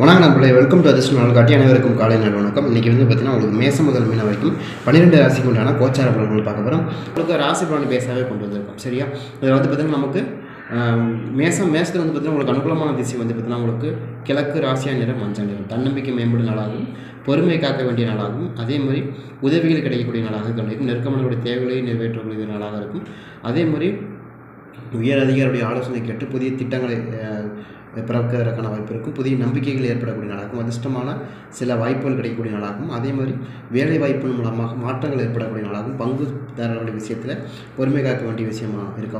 வணக்கம் நண்பர்களே welcome to அதிர்ஷ்ட நாள் காட்டி அனைவருக்கும் காலை நாள் வணக்கம். இன்றைக்கி வந்து பார்த்தீங்கன்னா உங்களுக்கு மேசம் முதல் மீன வரைக்கும் பன்னிரெண்டு ராசிக்கு உண்டான கோச்சார பலன்கள் பார்க்க போகிறோம் உங்களுக்கு ராசி பலன் பேசாவே கொண்டு வந்திருக்கோம் சரியா? இதில் வந்து பார்த்தீங்கன்னா நமக்கு மேசம் மேசத்தில் வந்து பார்த்தீங்கன்னா உங்களுக்கு அனுகூலமான திசை வந்து பார்த்தீங்கன்னா உங்களுக்கு கிழக்கு ராசியா நிறம் மஞ்சள் நிறம். தன்னம்பிக்கை மேம்படும் நாளாகவும் பொறுமை காக்க வேண்டிய நாளாகவும் அதே மாதிரி உதவிகள் கிடைக்கக்கூடிய நாளாக இருக்கும் நெருக்கமானவருடைய தேவைகளை நிறைவேற்றக்கூடிய நாளாக இருக்கும். அதே மாதிரி உயர் அதிகாரியுடைய ஆலோசனை கேட்டு புதிய திட்டங்களை பிறக்கிறதுக்கான வாய்ப்பு இருக்கும் புதிய நம்பிக்கைகள் ஏற்படக்கூடிய நாளாகும் அதிர்ஷ்டமான சில வாய்ப்புகள் கிடைக்கக்கூடிய நாளாகும் அதே மாதிரி வேலை வாய்ப்பின் மூலமாக மாற்றங்கள் ஏற்படக்கூடிய நாளாகும் பங்குதாரர்களுடைய விஷயத்தில் பொறுமை காக்க வேண்டிய விஷயமாக இருக்க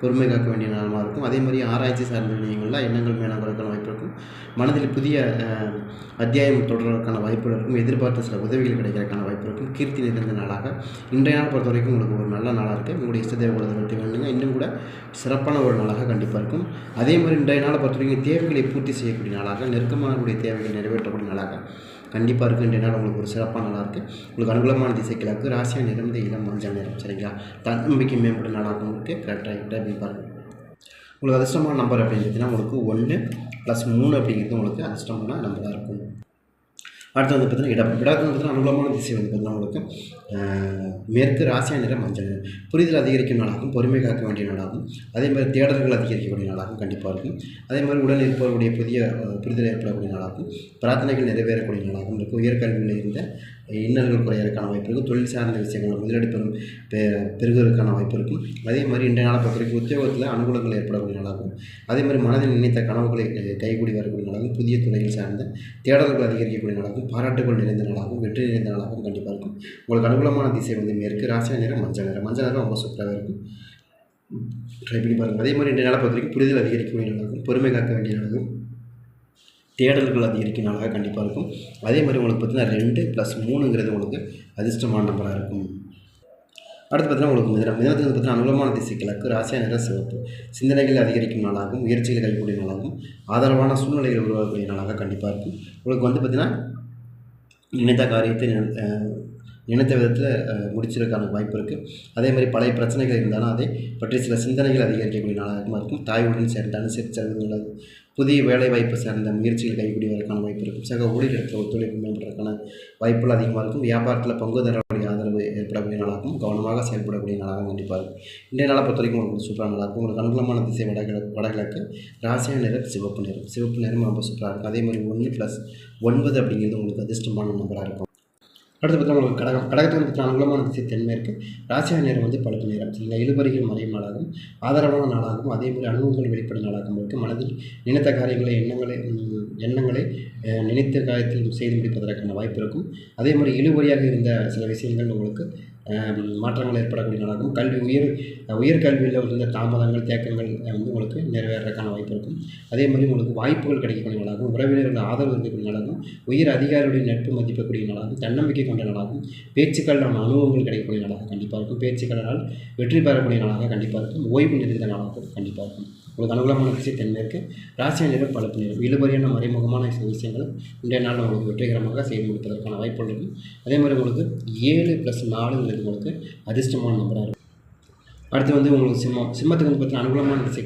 பொறுமை காக்க வேண்டிய நாளாக இருக்கும். அதே மாதிரி ஆராய்ச்சி சார்ந்த நிலையங்களில் எண்ணங்கள் மேலாங்கிறதுக்கான வாய்ப்பு இருக்கும். மனதில் புதிய அத்தியாயம் தொடர்வதற்கான வாய்ப்புகள் இருக்கும். எதிர்பார்த்த சில உதவிகள் கிடைக்கிறதுக்கான வாய்ப்பு இருக்கும். கீர்த்தி நிறைந்த நாளாக. இன்றைய நாள் பொறுத்த வரைக்கும் உங்களுக்கு ஒரு நல்ல நாளாக இருக்குது உங்களுடைய இஷ்டதேவ குலதெய்வத்தை வேண்டுங்க. இன்னும் கூட சிறப்பான ஒரு நாளாக கண்டிப்பாக இருக்கும். அதே மாதிரி இன்றைய நாளை பொறுத்த வரைக்கும் தேவைகளை பூர்த்தி செய்யக்கூடிய நாளாக நெருக்கமானவருடைய தேவைகளை நிறைவேற்றக்கூடிய நாளாக கண்டிப்பாக இருக்குது நாள் உங்களுக்கு ஒரு சிறப்பான நல்லாயிருக்கு இருக்குது உங்களுக்கு அனுகூலமான திசை கிழக்கு ராசியாக நிறந்த இளம் மஞ்சள் நிறம் சரிங்களா? தன்னம்பிக்கை மேம்படும் நாளாகவும் இருக்குது கரெக்டாக அப்படின்னு பாருங்கள் உங்களுக்கு அதிர்ஷ்டமான நம்பர் அப்படின்னு பார்த்தீங்கன்னா உங்களுக்கு ஒன்று ப்ளஸ் மூணு அப்படிங்கிறது உங்களுக்கு அதிர்ஷ்டமான நம்பராக இருக்கும். அடுத்து வந்து பார்த்தீங்கன்னா இடம். இடத்துல வந்து அனுகூலமான திசை வந்து பார்த்தீங்கன்னா உங்களுக்கு மேற்கு ராசியா நிறம் மஞ்சள் புரிதல் அதிகரிக்கும் நாளாகும் பொறுமை காக்க வேண்டிய நாளாகும் அதே மாதிரி தேடல்கள் அதிகரிக்கக்கூடிய நாளாகவும் கண்டிப்பாக இருக்கும். அதே மாதிரி உடல் இருப்பவர்களுடைய புதிய புரிதல் ஏற்படக்கூடிய நாளாகும் பிரார்த்தனைகள் நிறைவேறக்கூடிய நாளாகவும் இருக்கும். உயர்கல்வியில் இருந்த இன்னல்கள் குறையிறதுக்கான வாய்ப்பு இருக்கும். தொழில் சார்ந்த விஷயங்கள் முதலீடு பெறும் பெ- பெருகுவதற்கான வாய்ப்பு இருக்கும். அதே மாதிரி இன்றைய நாளை பொறுத்த வரைக்கும் உத்தியோகத்தில் அனுகூலங்கள் ஏற்படக்கூடிய நாளாகும் அதே மாதிரி மனதில் நினைத்த கனவுகளை கைகூடி வரக்கூடிய நாளாகும் புதிய துறையில் சார்ந்த தேடல்கள் அதிகரிக்கக்கூடிய நாளாகும் பாராட்டுகள் நிறைந்த நாளாகவும் வெற்றி நிறைந்த நாளாகவும் கண்டிப்பாக இருக்கும். உங்களுக்கு அனுகூலமான திசை வந்து மேற்கு ராசியா நிறம் மஞ்சள் நிறம். மஞ்சள் நிறம் ரொம்ப சூப்பராக இருக்கும். ட்ரை பண்ணி பாருங்கள் அதே மாதிரி இன்றைய நாளை பொறுத்த வரைக்கும் புரிதல் அதிகரிக்கக்கூடிய நாளாகும் பொறுமை காக்க வேண்டிய நாளாகும் தேடல்கள் அதிகரிக்கும் நாளாக கண்டிப்பாக இருக்கும். அதே மாதிரி உங்களுக்கு பார்த்தீங்கன்னா ரெண்டு ப்ளஸ் மூணுங்கிறது உங்களுக்கு அதிர்ஷ்டமான நம்பராக இருக்கும். அடுத்து பார்த்தீங்கன்னா உங்களுக்கு மிதனம் மிதனத்துக்கு பார்த்தீங்கன்னா அனுகூலமான திசை கிழக்கு ராசியா நிற சிவப்பு. சிந்தனைகள் அதிகரிக்கும் நாளாகவும் முயற்சிகளை கைக்கூடிய நாளாகவும் ஆதரவான சூழ்நிலைகள் உருவாகக்கூடிய நாளாக கண்டிப்பாக இருக்கும். உங்களுக்கு வந்து பார்த்தீங்கன்னா நினைத்த காரியத்தை நினைத்த விதத்தில் முடிச்சிருக்கான வாய்ப்பு இருக்குது அதே மாதிரி பழைய பிரச்சனைகள் இருந்தாலும் அதை பற்றி சில சிந்தனைகள் அதிகரிக்கக்கூடிய நாளாகவும் இருக்கும். தாயுடன் சேர்ந்தாலும் அனுசரித்து செலவு நல்லது புதிய வேலைவாய்ப்பு சார்ந்த முயற்சிகள் கைகூடியதற்கான வாய்ப்பு இருக்கும். சக ஊழியர்களுக்கு ஒத்துழைப்பு மேம்படுறதுக்கான வாய்ப்புகள் அதிகமாக இருக்கும். வியாபாரத்தில் பங்குதாரர்களுடைய ஆதரவு ஏற்படக்கூடிய நாளாகவும் கவனமாக செயல்படக்கூடிய நாளாகவும் கண்டிப்பாக இருக்கும். இன்றைய நாளை பொறுத்த வரைக்கும் உங்களுக்கு சூப்பராக நல்லா இருக்கும். உங்களுக்கு அனுகூலமான திசை வடகிழக்கு வடகிழக்கு ராசியான நிறம் சிவப்பு நிறம். சிவப்பு நிறம் ரொம்ப சூப்பராக இருக்கும். அதே மாதிரி ஒன்று ப்ளஸ் ஒன்பது அப்படிங்கிறது உங்களுக்கு அதிர்ஷ்டமான நம்பராக இருக்கும். அடுத்து பார்த்தா உங்களுக்கு கடகம். கடகத்துக்கு வந்து அனுகூலமான திசை இருக்குது ராசியா நேரம் வந்து பழுப்பு நேரம். சரிங்களா இழுபறிகள் மறையும் நாளாகும். ஆதரவான நாளாகவும் அதே மாதிரி அனுபவங்கள் வெளிப்படும் நாளாகவும் இருக்குது மனதில் நினைத்த காரியங்களை எண்ணங்களை எண்ணங்களை நினைத்த காரியத்தில் செய்து முடிப்பதற்கான வாய்ப்பு இருக்கும். அதே மாதிரி இழுபறியாக இருந்த சில விஷயங்கள் உங்களுக்கு மாற்றங்கள் ஏற்படக்கூடிய நாளாகவும் கல்வி உயர் உயர்கல்வியில் இருந்த தாமதங்கள் தேக்கங்கள் வந்து உங்களுக்கு நிறைவேறதுக்கான வாய்ப்பு இருக்கும். அதே மாதிரி உங்களுக்கு வாய்ப்புகள் கிடைக்கக்கூடிய நாளாகவும் உறவினர்கள் ஆதரவு இருக்கக்கூடிய நாளாகவும் உயர் அதிகாரிகளுடைய நட்பு மதிப்பக்கூடிய நாளாகவும் தன்னம்பிக்கை கொண்ட நாளாகவும் பேச்சுக்கள் நம்ம அனுபவங்கள் கிடைக்கக்கூடிய நாளாக கண்டிப்பாக இருக்கும். பேச்சுக்களால் வெற்றி பெறக்கூடிய நாளாக கண்டிப்பாக இருக்கும். ஓய்வு நிறைந்த நாளாக கண்டிப்பாக இருக்கும். உங்களுக்கு அனுகூலமான திசை இருக்குது ராசிய நிறம் பழுப்பு நிறம் இழுபறியான மறைமுகமான விஷயங்களும் விஷயங்களை இன்றைய நாள் உங்களுக்கு வெற்றிகரமாக செய்து முடிப்பதற்கான வாய்ப்புகள் இருக்கும் அதே மாதிரி உங்களுக்கு ஏழு ப்ளஸ் நாலுங்கிறது உங்களுக்கு அதிர்ஷ்டமான நம்பராக இருக்கும் அடுத்து வந்து உங்களுக்கு சிம்மம் சிம்மத்துக்கு வந்து பார்த்தீங்கன்னா அனுகூலமான திசை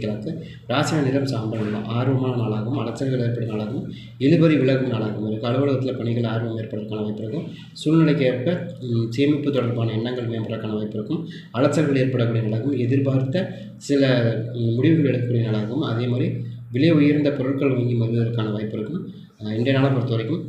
ராசியான நிறம் சாம்பல் நிறம் ஆர்வமான நாளாகவும் அலைச்சல்கள் ஏற்படும் நாளாகவும் இழுபறி விலகும் நாளாகவும் இருக்கும். அலுவலகத்தில் பணிகள் ஆர்வம் ஏற்படுறதுக்கான வாய்ப்பு இருக்கும். சூழ்நிலைக்கு ஏற்ப சேமிப்பு தொடர்பான எண்ணங்கள் மேம்படுறதுக்கான வாய்ப்பு இருக்கும். அலைச்சல்கள் ஏற்படக்கூடிய நாளாகவும் எதிர்பார்த்த சில முடிவுகள் எடுக்கக்கூடிய நாளாகவும் அதே மாதிரி விலை உயர்ந்த பொருட்கள் வாங்கி வருவதற்கான வாய்ப்பு இருக்கும். இன்றைய நாளை பொறுத்த வரைக்கும்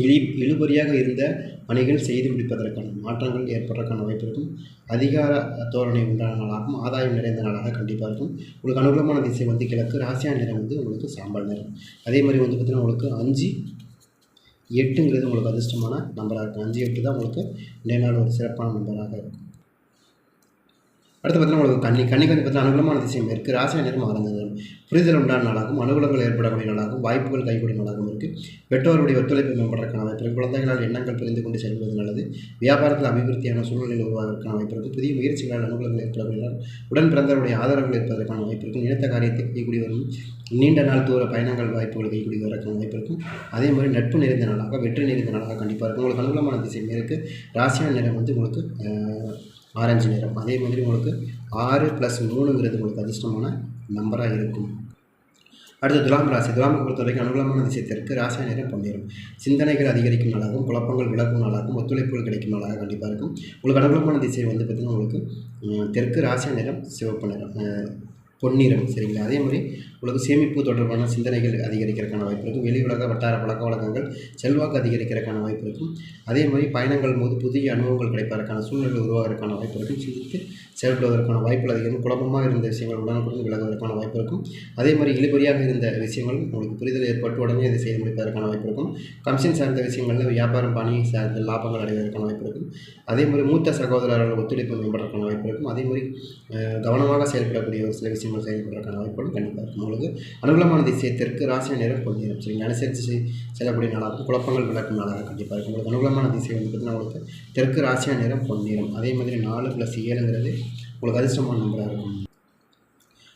இழி இழுபறியாக இருந்த பணிகள் செய்து முடிப்பதற்கான மாற்றங்கள் ஏற்படுறதுக்கான வாய்ப்பு இருக்கும். அதிகார தோரணை உண்டான நாளாகவும் ஆதாயம் நிறைந்த நாளாக கண்டிப்பாக இருக்கும். உங்களுக்கு அனுகூலமான திசை வந்து கிழக்கு ராசியா நிறம் வந்து உங்களுக்கு சாம்பல் நிறம். அதே மாதிரி வந்து பார்த்திங்கன்னா உங்களுக்கு அஞ்சு எட்டுங்கிறது உங்களுக்கு அதிர்ஷ்டமான நம்பராக இருக்கும். அஞ்சு எட்டு தான் உங்களுக்கு இன்றைய நாள் ஒரு சிறப்பான நம்பராக இருக்கும். அடுத்து பார்த்தீங்கன்னா உங்களுக்கு கண்ணி கன்னிக்கு வந்து பார்த்தீங்கன்னா அனுகூலமான திசையும் இருக்குது ராசியா நேரம் ஆரஞ்சு புரிதல் உண்டான நாளாகவும் அனுகூலங்கள் ஏற்படக்கூடிய நாளாகவும் வாய்ப்புகள் கைகூடிய நாளாகவும் இருக்குது பெற்றோருடைய ஒத்துழைப்பு மேம்படுறதுக்கான வாய்ப்பு குழந்தைகளால் எண்ணங்கள் புரிந்து கொண்டு செல்வது நல்லது. வியாபாரத்தில் அபிவிருத்தியான சூழ்நிலையில் உருவாவதற்கான வாய்ப்பு இருக்குது புதிய முயற்சிகளால் அனுகூலங்கள் ஏற்படக்கூடிய உடன் பிறந்தவருடைய ஆதரவுகள் இருப்பதற்கான வாய்ப்பு இருக்கும் நினைத்த காரியத்தை கைகூடி வரும். நீண்ட நாள் தூர பயணங்கள் வாய்ப்புகள் கைகூடி வரக்கான வாய்ப்பு இருக்கும் அதே மாதிரி நட்பு நிறைந்த நாளாக வெற்றி நிறைந்த நாளாக கண்டிப்பாக இருக்கும் உங்களுக்கு அனுகூலமான திசை இருக்குது ராசியான நிறம் வந்து உங்களுக்கு ஆரஞ்சு நிறம். அதே மாதிரி உங்களுக்கு ஆறு ப்ளஸ் மூணுங்கிறது உங்களுக்கு அதிர்ஷ்டமான நம்பராக இருக்கும். அடுத்து துலாம் ராசி. துலாமை பொறுத்த வரைக்கும் அனுகூலமான விஷயத்திற்கு ராசியா நேரம் பண்ணிடும் சிந்தனைகள் அதிகரிக்கும் நாளாகவும் குழப்பங்கள் விளக்கும் நாளாகவும் ஒத்துழைப்புகள் கிடைக்கும் நாளாக கண்டிப்பாக இருக்கும். உங்களுக்கு அனுகூலமான திசை வந்து பார்த்திங்கன்னா உங்களுக்கு தெற்கு ராசியா நிறம் சிவப்பு நிறம். பொன்னிறம் சரிங்களா? அதே மாதிரி உலக சேமிப்பு தொடர்பான சிந்தனைகள் அதிகரிக்கிறதுக்கான வாய்ப்பு இருக்கும். வெளி உலக வட்டார பழக்க வழக்கங்கள் செல்வாக்கு அதிகரிக்கிறதுக்கான வாய்ப்பு இருக்கும். அதே மாதிரி பயணங்கள் போது புதிய அனுபவங்கள் கிடைப்பதற்கான சூழ்நிலை உருவாகிறதுக்கான வாய்ப்பு இருக்கும். சிந்தித்து செயல்படுவதற்கான வாய்ப்புகள் அதிகம் குழப்பமாக இருந்த விஷயங்கள் உடனுக்குடன் விலகுவதற்கான வாய்ப்பு இருக்கும். அதே மாதிரி இழுபறியாக இருந்த விஷயங்கள் உங்களுக்கு புரிதல் ஏற்பட்டு உடனே இதை செய்து முடிப்பதற்கான வாய்ப்பு இருக்கும். கமிஷன் சார்ந்த விஷயங்களில் வியாபாரம் பணி சார்ந்த லாபங்கள் அடைவதற்கான வாய்ப்பு இருக்கும். அதே மாதிரி மூத்த சகோதரர்கள் ஒத்துழைப்பு மேம்படுறதுக்கான வாய்ப்பு இருக்கும். அதே மாதிரி கவனமாக செயல்படக்கூடிய ஒரு சில விஷயங்கள் செயல்படுறதுக்கான வாய்ப்புகளும் கண்டிப்பாக இருக்கும். உங்களுக்கு அனுகூலமான திசை தெற்கு ராசிய நேரம் பொன்னிறம் சரிங்க அனுசரித்து செல்லக்கூடிய நாளாக குழப்பங்கள் விளக்கும் நாளாக கண்டிப்பாக இருக்கும். உங்களுக்கு அனுகூலமான திசை வந்து பார்த்தீங்கன்னா உங்களுக்கு தெற்கு ராசியா நேரம் பொன்னிறம் அதே மாதிரி நாலு ப்ளஸ் ஏழுங்கிறது உங்களுக்கு அதிர்ஷ்டமான நம்பராக இருக்கும்.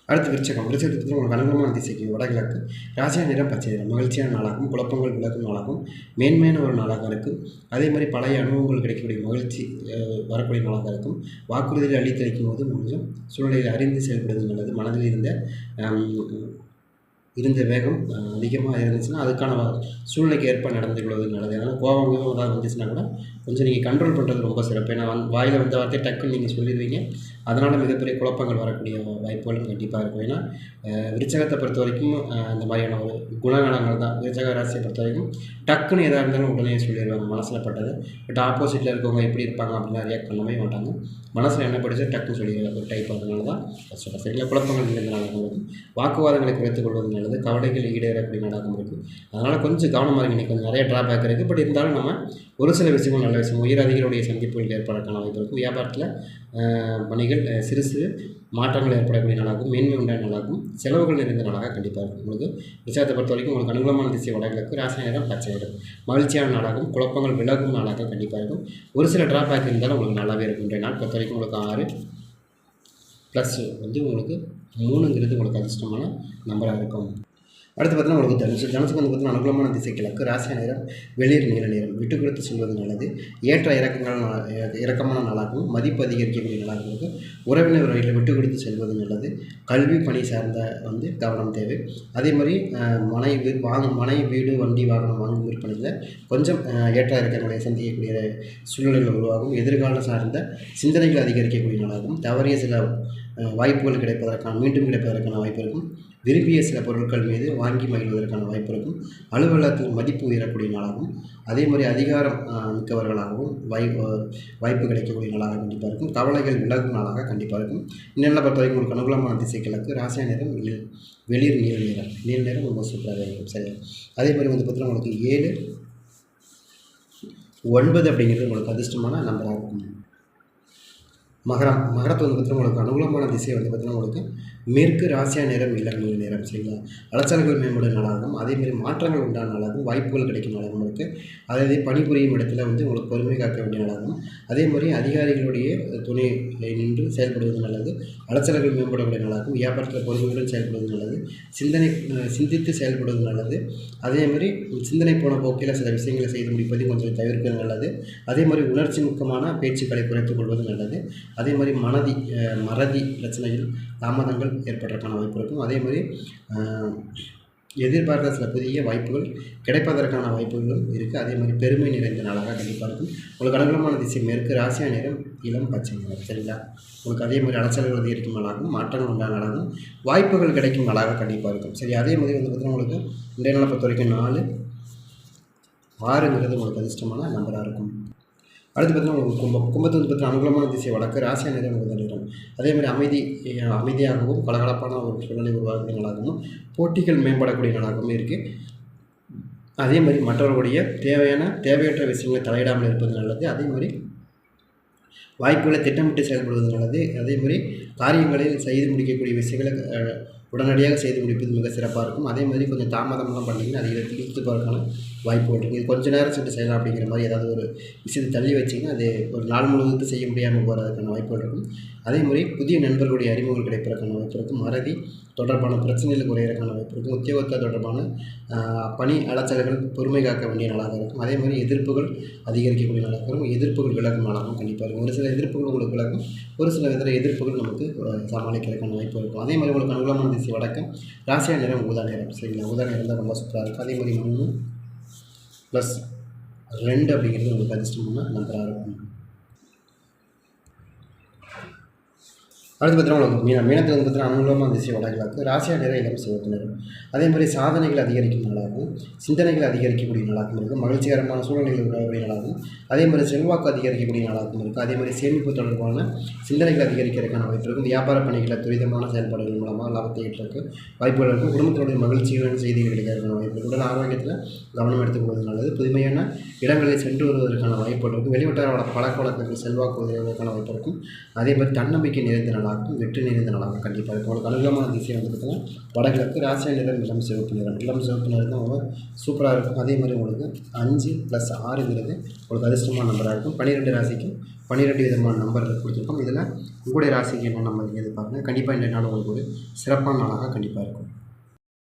அடுத்து விருச்சகம். விருச்சகத்தில் உங்களுக்கு அனுகூலமான திசைக்கு வடகிழக்கு. ராசியா நிறம் பச்சை நிறம் மகிழ்ச்சியான நாளாகும். குழப்பங்கள் விளக்கும் நாளாகவும் மேன்மையான ஒரு நாளாக இருக்கும் அதே மாதிரி பழைய அனுபவங்கள் கிடைக்கக்கூடிய மகிழ்ச்சி வரக்கூடிய நாளாக இருக்கும். வாக்குறுதியில் அள்ளித்தளிக்கும் போது கொஞ்சம் சூழ்நிலையில் அறிந்து செயல்படுவது நல்லது. மனதில் இருந்த இருந்த வேகம் அதிகமாக இருந்துச்சுன்னா அதுக்கான சூழ்நிலைக்கு ஏற்ப நடந்து கொள்வது நல்லது. அதனால் கோபம் ஏதாவது வந்துச்சுன்னா கூட கொஞ்சம் நீங்கள் கண்ட்ரோல் பண்ணுறது ரொம்ப சிறப்பு. ஏன்னா வந் வாயில் வந்த வார்த்தை டக்குன்னு நீங்கள் சொல்லிடுவீங்க. அதனால் மிகப்பெரிய குழப்பங்கள் வரக்கூடிய வாய்ப்புகளும் கண்டிப்பாக இருக்கும். ஏன்னா விருச்சகத்தை பொறுத்த வரைக்கும் இந்த மாதிரியான ஒரு குணநலங்கள் தான். விருச்சக ராசியை பொறுத்த வரைக்கும் டக்குன்னு எதாக இருந்தாலும் உடனே சொல்லிடுவாங்க மனசில் பட்டது பட் ஆப்போசிட்டில் இருக்கவங்க எப்படி இருப்பாங்க அப்படிலாம் ரியாக்ட் பண்ணவே மாட்டாங்க. மனசில் என்ன படிச்சோ டக்குன்னு சொல்லிடுவாங்க ஒரு டைப் அதனால தான். சொல்கிறேன் சரிங்களா குழப்பங்கள் நிறைந்த நாளாகவும் வாக்குவாதங்களை குறைத்துக் கொள்வது நல்லது. கவலைகள் ஈடேறக்கூடிய நடக்கும் இருக்குது அதனால் கொஞ்சம் கவனமாக இருக்கு இன்றைக்கி கொஞ்சம் நிறைய ட்ராபேக் இருக்குது பட் இருந்தாலும் நம்ம ஒரு சில விஷயங்கள் நல்ல விஷயம் உயரதிகளுடைய சந்திப்புகள் ஏற்படக்கான வாய்ப்பு இருக்கும் வியாபாரத்தில் பணிகள் அஹ், சிறு சிறு மாற்றங்கள் ஏற்படக்கூடிய நாளாகவும் மேன்மை உண்டான நாளாகவும் செலவுகள் நிறைந்த நாளாக கண்டிப்பாக இருக்கும். உங்களுக்கு விசாரத்தை பொறுத்த வரைக்கும் உங்களுக்கு அனுகூலமான திசை வடகிழக்கு ராசி பச்சை நிறம். மகிழ்ச்சியான நாளாகவும் குழப்பங்கள் விலகும் நாளாக கண்டிப்பாக இருக்கும். ஒரு சில ட்ராபேக் இருந்தாலும் உங்களுக்கு நல்லாவே இருக்கும். இன்றைய நாள் பொறுத்த வரைக்கும் உங்களுக்கு ஆறு ப்ளஸ் வந்து உங்களுக்கு மூணுங்கிறது உங்களுக்கு அதிர்ஷ்டமான நம்பராக இருக்கும். அடுத்து பார்த்தீங்கன்னா உங்களுக்கு தனுசு தனுசுக்கு வந்து பார்த்தீங்கன்னா அனுகூலமான திசை கிழக்கு ராசிய நேரம் வெளிர் நீல நேரம். விட்டு கொடுத்து சொல்வது நல்லது. ஏற்ற இறக்கங்கள் நா- இறக்கமான நாளாகவும் மதிப்பு அதிகரிக்கக்கூடிய நாளாகவும் இருக்கும். உறவினர் வரையில் விட்டு கொடுத்து செல்வது நல்லது. கல்வி பணி சார்ந்த வந்து கவனம் தேவை. அதே மாதிரி மனைவி மனை வாங்கும் மனை வீடு வண்டி வாகனம் வாங்கும் விற்பனையில் கொஞ்சம் ஏற்ற இறக்கங்களை சந்திக்கக்கூடிய சூழ்நிலைகள் உருவாகும். எதிர்காலம் சார்ந்த சிந்தனைகள் அதிகரிக்கக்கூடிய நாளாகவும் தவறிய சில வாய்ப்புகள் கிடைப்பதற்கான மீண்டும் கிடைப்பதற்கான வாய்ப்பு இருக்கும். விரும்பிய சில பொருட்கள் மீது வாங்கி மகிழ்வதற்கான வாய்ப்பு இருக்கும். அலுவலகத்தில் மதிப்பு உயரக்கூடிய நாளாகவும் அதே மாதிரி அதிகாரம் மிக்கவர்களாகவும் வாய் வாய்ப்பு கிடைக்கக்கூடிய நாளாக கண்டிப்பாக இருக்கும். கவலைகள் விலகும் நாளாக கண்டிப்பாக இருக்கும். இன்னெல்லாம் பொறுத்த வரைக்கும் உங்களுக்கு அனுகூலமான திசை கிழக்கு ராசியா நேரம் வெளிர் நீர் நேரம் நிறம் நேரம் ரொம்ப சூப்பராக இருக்கும். சரியா அதே மாதிரி வந்து பார்த்தீங்கன்னா உங்களுக்கு ஏழு ஒன்பது அப்படிங்கிறது உங்களுக்கு அதிர்ஷ்டமான நம்பராக இருக்கும். மகரம் மகரத்தை வந்து பார்த்தீங்கன்னா உங்களுக்கு அனுகூலமான திசை வந்து பார்த்தீங்கன்னா உங்களுக்கு மேற்கு ராசியா நேரம் இளநீல நேரம் சரிங்களா? அலைச்சல்கள் மேம்பட நாளாகவும் அதேமாதிரி மாற்றங்கள் உண்டான நாளாகவும் வாய்ப்புகள் கிடைக்கும் நாளாகவும் இருக்குது அதாவது பணிபுரியும் இடத்துல வந்து உங்களுக்கு பொறுமை காக்க வேண்டிய நாளாகவும் அதே மாதிரி அதிகாரிகளுடைய துணை நின்று செயல்படுவது நல்லது. அலைச்சல்கள் மேம்படக்கூடிய நாளாகவும் வியாபாரத்தில் பொறுமையுடன் செயல்படுவது நல்லது. சிந்தனை சிந்தித்து செயல்படுவது நல்லது. அதே மாதிரி சிந்தனை போன போக்கில் சில விஷயங்களை செய்து முடிப்பது கொஞ்சம் தவிர்ப்பது நல்லது. அதே மாதிரி உணர்ச்சி முக்கமான பேச்சுக்களை குறைத்துக் கொள்வது நல்லது. அதே மாதிரி மனதி மறதி பிரச்சனைகள் தாமதங்கள் ஏற்படுறதுக்கான வாய்ப்பு இருக்கும். அதே மாதிரி எதிர்பார்த்த சில புதிய வாய்ப்புகள் கிடைப்பதற்கான வாய்ப்புகளும் இருக்குது அதே மாதிரி பெருமை நிறைந்த நாளாக கண்டிப்பாக இருக்கும். உங்களுக்கு அனுகூலமான திசை மேற்கு ராசியா நேரம் இளம் பச்சை நிறம் சரிங்களா? உங்களுக்கு அதே மாதிரி அலைச்சல்கள் அதிகரிக்கும் நாளாகவும் மாற்றங்கள் உண்டான நாளாகவும் வாய்ப்புகள் கிடைக்கும் நாளாக கண்டிப்பாக இருக்கும். சரி அதே மாதிரி வந்து பார்த்தீங்கன்னா உங்களுக்கு இன்றைய நாளை பொறுத்த வரைக்கும் நாலு ஆறுங்கிறது உங்களுக்கு அதிர்ஷ்டமான நம்பராக இருக்கும். அடுத்து பார்த்தீங்கன்னா உங்களுக்கு கும்பம் கும்பத்து வந்து பார்த்தீங்கன்னா அனுகூலமான திசை வடக்கு ராசியா நிறம் முதல் நிறம் அதே மாதிரி அமைதி அமைதியாகவும் கலகலப்பான ஒரு சூழ்நிலை உருவாகக்கூடிய நாளாகவும் போட்டிகள் மேம்படக்கூடிய நாளாகவும் இருக்குது அதே மாதிரி மற்றவர்களுடைய தேவையான தேவையற்ற விஷயங்களை தலையிடாமல் இருப்பது நல்லது. அதே மாதிரி வாய்ப்புகளை திட்டமிட்டு செயல்படுவது நல்லது. அதே மாதிரி காரியங்களில் செய்து முடிக்கக்கூடிய விஷயங்களை உடனடியாக செய்து முடிப்பது மிக சிறப்பாக இருக்கும். அதே மாதிரி கொஞ்சம் தாமதம்லாம் பண்ணிங்கன்னா அதை இழுத்து போகிறதுக்கான வாய்ப்புகள் இருக்குது இது கொஞ்சம் நேரம் சென்று செய்யலாம் அப்படிங்கிற மாதிரி ஏதாவது ஒரு விஷயத்தை தள்ளி வச்சிங்கன்னா அது ஒரு நாள் முழுவதும் செய்ய முடியாமல் போகிறதுக்கான வாய்ப்புகள் இருக்கும். அதே மாதிரி புதிய நண்பர்களுடைய அறிமுகங்கள் கிடைப்பதற்கான வாய்ப்பு இருக்கும். மறதி தொடர்பான பிரச்சனைகள் குறையிறதுக்கான வாய்ப்பு இருக்கும். உத்தியோகத்தை தொடர்பான பணி அலைச்சல்கள் பொறுமை காக்க வேண்டிய நாளாக இருக்கும். அதே மாதிரி எதிர்ப்புகள் அதிகரிக்கக்கூடிய நாளாக இருக்கும். எதிர்ப்புகள் விலகும் நாளாகவும் கண்டிப்பாக இருக்கும். ஒரு சில எதிர்ப்புகள் உங்களுக்கு விலகும். ஒரு சில வித எதிர்ப்புகள் நமக்கு சமாளிக்கிறதுக்கான வாய்ப்பு இருக்கும். அதே மாதிரி உங்களுக்கு அனுகூலமான திசை வடக்கம் ராசியா நிறம் ஊதா நிறம். சரிங்களா? ஊதா நிறம் தான் ரொம்ப சூப்பராக இருக்கும். அதே மாதிரி மூணு ப்ளஸ் ரெண்டு அப்படிங்கிறது உங்களுக்கு அதிர்ஷ்டமான நம்பராக இருக்கும். அடுத்து பார்த்தீங்கன்னா உங்களுக்கு மீனம் மீனத்தில் வந்து பார்த்தீங்கன்னா அனுகூலமான திசை வடகிழக்கு ராசியாக நிறைய இளம் சிவத்தினர் அதே மாதிரி சாதனைகள் அதிகரிக்கும் நாளாகவும் சிந்தனைகள் அதிகரிக்கக்கூடிய நாளாகவும் இருக்குது மகிழ்ச்சிகரமான சூழ்நிலைகள் உருவாகக்கூடிய நாளாகவும் அதே மாதிரி செல்வாக்கு அதிகரிக்கக்கூடிய நாளாகவும் இருக்குது அதே மாதிரி சேமிப்பு தொடர்பான சிந்தனைகள் அதிகரிக்கிறதுக்கான வாய்ப்பு இருக்கும். வியாபார பணிகளை துரிதமான செயல்பாடுகள் மூலமாக லாபத்தை ஈட்டுறதுக்கு வாய்ப்புகள் இருக்கும். குடும்பத்தினுடைய மகிழ்ச்சியான செய்திகள் கிடைக்கிறதுக்கான வாய்ப்பு இருக்குது உடல் ஆரோக்கியத்தில் கவனம் எடுத்துக்கொள்வது நல்லது. புதுமையான இடங்களில் சென்று வருவதற்கான வாய்ப்புகள் இருக்கும். வெளிவட்டார பழக்க வழக்கங்கள் செல்வாக்கு உதவுவதற்கான வாய்ப்பு இருக்கும். அதே மாதிரி தன்னம்பிக்கை நிறைந்த நாளாகவும் வெற்றி நிறைந்த நாளாகவும் கண்டிப்பாக இருக்கும் உங்களுக்கு அனுகூலமான திசை வந்து பார்த்தீங்கன்னா வடகிழக்கு ராசிய நிறம் இளம் சிவப்பு நிறம். இளம் சிவப்பு நிறம் தான் ரொம்ப சூப்பராக இருக்கும். அதே மாதிரி உங்களுக்கு அஞ்சு ப்ளஸ் ஆறுங்கிறது உங்களுக்கு அதிர்ஷ்டமான நம்பராக இருக்கும். பன்னிரெண்டு ராசிக்கு பன்னிரெண்டு விதமான நம்பர்கள் கொடுத்துருக்கோம். இதில் உங்களுடைய ராசிக்கு என்ன நம்பர் எதிர்பார்க்குங்க கண்டிப்பாக இந்த நாள் உங்களுக்கு ஒரு சிறப்பான நாளாக கண்டிப்பாக இருக்கும்.